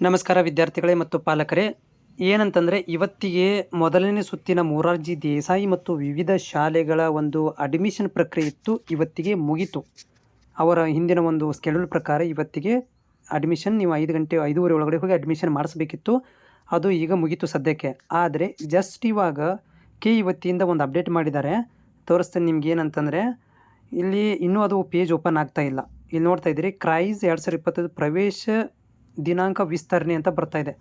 ನಮಸ್ಕಾರ ವಿದ್ಯಾರ್ಥಿಗಳೇ ಮತ್ತು ಪಾಲಕರೇ. ಏನಂತಂದರೆ, ಇವತ್ತಿಗೆ ಮೊದಲನೇ ಸುತ್ತಿನ ಮೊರಾರ್ಜಿ ದೇಸಾಯಿ ಮತ್ತು ವಿವಿಧ ಶಾಲೆಗಳ ಒಂದು ಅಡ್ಮಿಷನ್ ಪ್ರಕ್ರಿಯೆ ಇತ್ತು. ಇವತ್ತಿಗೆ ಮುಗೀತು. ಅವರ ಹಿಂದಿನ ಒಂದು ಸ್ಕೆಡ್ಯೂಲ್ ಪ್ರಕಾರ ಇವತ್ತಿಗೆ ಅಡ್ಮಿಷನ್ ನೀವು ಐದು ಗಂಟೆ, ಐದೂವರೆ ಒಳಗಡೆ ಹೋಗಿ ಅಡ್ಮಿಷನ್ ಮಾಡಿಸ್ಬೇಕಿತ್ತು. ಅದು ಈಗ ಮುಗೀತು ಸದ್ಯಕ್ಕೆ. ಆದರೆ ಜಸ್ಟ್ ಇವಾಗ ಕೆ ಇವತ್ತಿಯಿಂದ ಒಂದು ಅಪ್ಡೇಟ್ ಮಾಡಿದ್ದಾರೆ. ತೋರಿಸ್ತೇನೆ ನಿಮ್ಗೆ ಏನಂತಂದರೆ, ಇಲ್ಲಿ ಇನ್ನೂ ಅದು ಪೇಜ್ ಓಪನ್ ಆಗ್ತಾ ಇಲ್ಲ. ಇಲ್ಲಿ ನೋಡ್ತಾ ಇದ್ದೀರಿ ಕ್ರೈಸ್ ಎರಡು ಸಾವಿರದ ಇಪ್ಪತ್ತೈದು ಪ್ರವೇಶ ದಿನಾಂಕ ವಿಸ್ತರಣೆ ಅಂತ ಬರ್ತಾ ಇದೆ.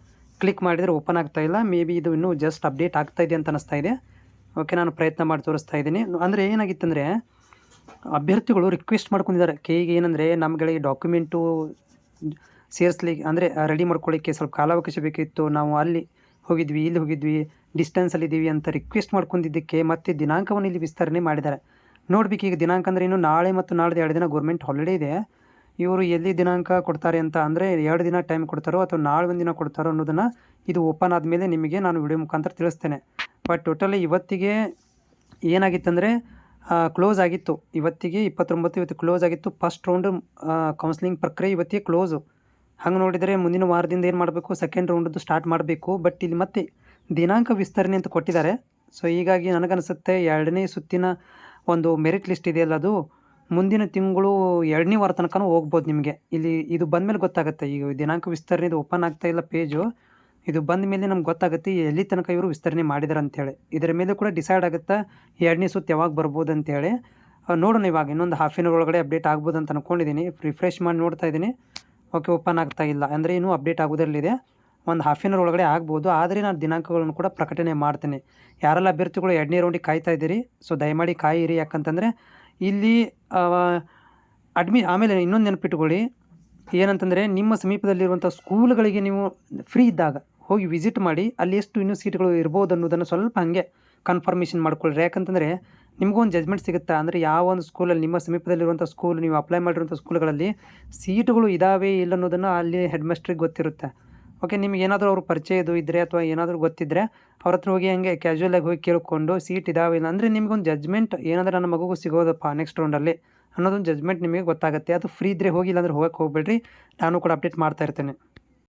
ಕ್ಲಿಕ್ ಮಾಡಿದರೆ ಓಪನ್ ಆಗ್ತಾ ಇಲ್ಲ. ಮೇ ಬಿ ಇದು ಇನ್ನೂ ಜಸ್ಟ್ ಅಪ್ಡೇಟ್ ಆಗ್ತಾ ಇದೆ ಅಂತ ಅನಿಸ್ತಾ ಇದೆ. ಓಕೆ ನಾನು ಪ್ರಯತ್ನ ಮಾಡಿ ತೋರಿಸ್ತಾ ಇದ್ದೀನಿ. ಅಂದರೆ ಏನಾಗಿತ್ತಂದರೆ ಅಭ್ಯರ್ಥಿಗಳು ರಿಕ್ವೆಸ್ಟ್ ಮಾಡ್ಕೊಂಡಿದ್ದಾರೆ. ಕೈಗೆ ಏನಂದರೆ ನಮ್ಗಳಿಗೆ ಡಾಕ್ಯುಮೆಂಟು ಸೇರಿಸ್ಲಿಕ್ಕೆ, ಅಂದರೆ ರೆಡಿ ಮಾಡ್ಕೊಳ್ಳಿಕ್ಕೆ ಸ್ವಲ್ಪ ಕಾಲಾವಕಾಶ ಬೇಕಿತ್ತು. ನಾವು ಅಲ್ಲಿ ಹೋಗಿದ್ವಿ, ಇಲ್ಲಿ ಹೋಗಿದ್ವಿ ಡಿಸ್ಟೆನ್ಸಲ್ಲಿ ಇದ್ದೀವಿ ಅಂತ ರಿಕ್ವೆಸ್ಟ್ ಮಾಡ್ಕೊಂಡಿದ್ದಕ್ಕೆ ಮತ್ತೆ ದಿನಾಂಕವನ್ನು ಇಲ್ಲಿ ವಿಸ್ತರಣೆ ಮಾಡಿದ್ದಾರೆ. ನೋಡ್ಬೇಕು ಈಗ ದಿನಾಂಕ ಅಂದರೆ ಇನ್ನು ನಾಳೆ ಮತ್ತು ನಾಳೆದು ಎರಡು ದಿನ ಗೌರ್ಮೆಂಟ್ ಹಾಲಿಡೇ ಇದೆ. ಇವರು ಎಲ್ಲಿ ದಿನಾಂಕ ಕೊಡ್ತಾರೆ ಅಂತ ಅಂದರೆ ಎರಡು ದಿನ ಟೈಮ್ ಕೊಡ್ತಾರೋ ಅಥವಾ ನಾಳೆ ಒಂದು ದಿನ ಕೊಡ್ತಾರೋ ಅನ್ನೋದನ್ನು ಇದು ಓಪನ್ ಆದಮೇಲೆ ನಿಮಗೆ ನಾನು ವಿಡಿಯೋ ಮುಖಾಂತರ ತಿಳಿಸ್ತೇನೆ. ಬಟ್ ಟೋಟಲಿ ಇವತ್ತಿಗೆ ಏನಾಗಿತ್ತಂದರೆ ಕ್ಲೋಸ್ ಆಗಿತ್ತು. ಇವತ್ತಿಗೆ ಇಪ್ಪತ್ತೊಂಬತ್ತು, ಇವತ್ತು ಕ್ಲೋಸ್ ಆಗಿತ್ತು. ಫಸ್ಟ್ ರೌಂಡ್ ಕೌನ್ಸಿಲಿಂಗ್ ಪ್ರಕ್ರಿಯೆ ಇವತ್ತಿಗೆ ಕ್ಲೋಸು ಹಂಗೆ ನೋಡಿದರೆ ಮುಂದಿನ ವಾರದಿಂದ ಏನು ಮಾಡಬೇಕು? ಸೆಕೆಂಡ್ ರೌಂಡದ್ದು ಸ್ಟಾರ್ಟ್ ಮಾಡಬೇಕು. ಬಟ್ ಇಲ್ಲಿ ಮತ್ತೆ ದಿನಾಂಕ ವಿಸ್ತರಣೆ ಅಂತ ಕೊಟ್ಟಿದ್ದಾರೆ. ಸೊ ಹೀಗಾಗಿ ನನಗನ್ಸುತ್ತೆ ಎರಡನೇ ಸುತ್ತಿನ ಒಂದು ಮೆರಿಟ್ ಲಿಸ್ಟ್ ಇದೆಯಲ್ಲ ಅದು. ಮುಂದಿನ ತಿಂಗಳು ಎರಡನೇ ವಾರ ತನಕನೂ ಹೋಗ್ಬೋದು ನಿಮಗೆ. ಇಲ್ಲಿ, ಇದು ಬಂದ ಮೇಲೆ ಗೊತ್ತಾಗುತ್ತೆ. ಈಗ ದಿನಾಂಕ ವಿಸ್ತರಣೆ ಇದು ಓಪನ್ ಆಗ್ತಾ ಇಲ್ಲ ಪೇಜು ಇದು ಬಂದ ಮೇಲೆ ನಮ್ಗೆ ಗೊತ್ತಾಗುತ್ತೆ ಎಲ್ಲಿ ತನಕ ಇವರು ವಿಸ್ತರಣೆ ಮಾಡಿದಾರೆ ಅಂತೇಳಿ ಇದರ ಮೇಲೆ ಕೂಡ ಡಿಸೈಡ್ ಆಗುತ್ತೆ ಎರಡನೇ ಸುತ್ತು ಯಾವಾಗ ಬರ್ಬೋದು ಅಂತೇಳಿ ನೋಡೋಣ ಇವಾಗ ಇನ್ನೊಂದು ಹಾಫ್ ಆನ್ ಅವರ್ ಒಳಗಡೆ ಅಪ್ಡೇಟ್ ಆಗ್ಬೋದು ಅಂತ ಅಂದ್ಕೊಂಡಿದ್ದೀನಿ ರಿಫ್ರೆಶ್ ಮಾಡಿ ನೋಡ್ತಾ ಇದ್ದೀನಿ ಓಕೆ ಓಪನ್ ಆಗ್ತಾ ಇಲ್ಲ. ಅಂದರೆ ಇನ್ನೂ ಅಪ್ಡೇಟ್ ಆಗೋದ್ರಲ್ಲಿದೆ ಒಂದು ಹಾಫ್ ಆನ್ ಅವರ್ ಒಳಗಡೆ ಆಗ್ಬೋದು. ಆದರೆ ನಾನು ದಿನಾಂಕಗಳನ್ನು ಕೂಡ ಪ್ರಕಟಣೆ ಮಾಡ್ತೀನಿ. ಯಾರೆಲ್ಲ ಅಭ್ಯರ್ಥಿಗಳು ಎರಡನೇ ರೌಂಡಿಗೆ ಕಾಯ್ತಾ ಇದ್ದೀರಿ, ಸೊ ದಯಮಾಡಿ ಕಾಯಿರಿ. ಯಾಕಂತಂದರೆ ಇಲ್ಲಿ ಅಡ್ಮಿ, ಆಮೇಲೆ ಇನ್ನೊಂದು ನೆನಪಿಟ್ಕೊಳ್ಳಿ. ಏನಂತಂದರೆ, ನಿಮ್ಮ ಸಮೀಪದಲ್ಲಿರುವಂಥ ಸ್ಕೂಲ್ಗಳಿಗೆ ನೀವು ಫ್ರೀ ಇದ್ದಾಗ ಹೋಗಿ ವಿಸಿಟ್ ಮಾಡಿ, ಅಲ್ಲಿ ಎಷ್ಟು ಇನ್ನೂ ಸೀಟ್ಗಳು ಇರ್ಬೋದು ಅನ್ನೋದನ್ನು ಸ್ವಲ್ಪ ಹಾಗೆ ಕನ್ಫರ್ಮೇಷನ್ ಮಾಡ್ಕೊಳ್ಳ್ರಿ ಯಾಕಂತಂದರೆ ನಿಮಗೂ ಒಂದು ಜಜ್ಮೆಂಟ್ ಸಿಗುತ್ತೆ? ಅಂದರೆ ಯಾವ ಒಂದು ಸ್ಕೂಲಲ್ಲಿ ನಿಮ್ಮ ಸಮೀಪದಲ್ಲಿರುವಂಥ ಸ್ಕೂಲ್ ನೀವು ಅಪ್ಲೈ ಮಾಡಿರುವಂಥ ಸ್ಕೂಲ್ಗಳಲ್ಲಿ ಸೀಟುಗಳು ಇದ್ದಾವೆ ಇಲ್ಲ ಅನ್ನೋದನ್ನು ಅಲ್ಲಿ ಹೆಡ್ ಮಾಸ್ಟ್ರಿಗೆ ಗೊತ್ತಿರುತ್ತೆ. ಓಕೆ ನಿಮ್ಗೆ ಏನಾದರೂ ಅವ್ರ ಪರಿಚಯ ಇದು ಇದ್ದರೆ ಅಥವಾ ಏನಾದರೂ ಗೊತ್ತಿದ್ದರೆ ಅವ್ರ ಹತ್ರ ಹೋಗಿ ಹಂಗೆ ಕ್ಯಾಶುವಲಾಗಿ ಹೋಗಿ ಕೇಳ್ಕೊಂಡು ಸೀಟ್ ಇದಾವೆ ಇಲ್ಲ ಅಂದರೆ ನಿಮಗೊಂದು ಜಜ್ಮೆಂಟ್ ಏನಾದರೂ ನನ್ನ ಮಗುಗೂ ಸಿಗೋದಪ್ಪ ನೆಕ್ಸ್ಟ್ ರೌಂಡಲ್ಲಿ ಅನ್ನೋದೊಂದು ಜಜ್ಮೆಂಟ್ ನಿಮಗೆ ಗೊತ್ತಾಗುತ್ತೆ. ಅದು ಫ್ರೀ ಇದ್ದರೆ ಹೋಗಿಲ್ಲ ಇಲ್ಲಾಂದ್ರೆ ಹೋಗಕ್ಕೆ ಹೋಗ್ಬೇಡ್ರಿ. ನಾನು ಕೂಡ ಅಪ್ಡೇಟ್ ಮಾಡ್ತಾ ಇರ್ತೇನೆ.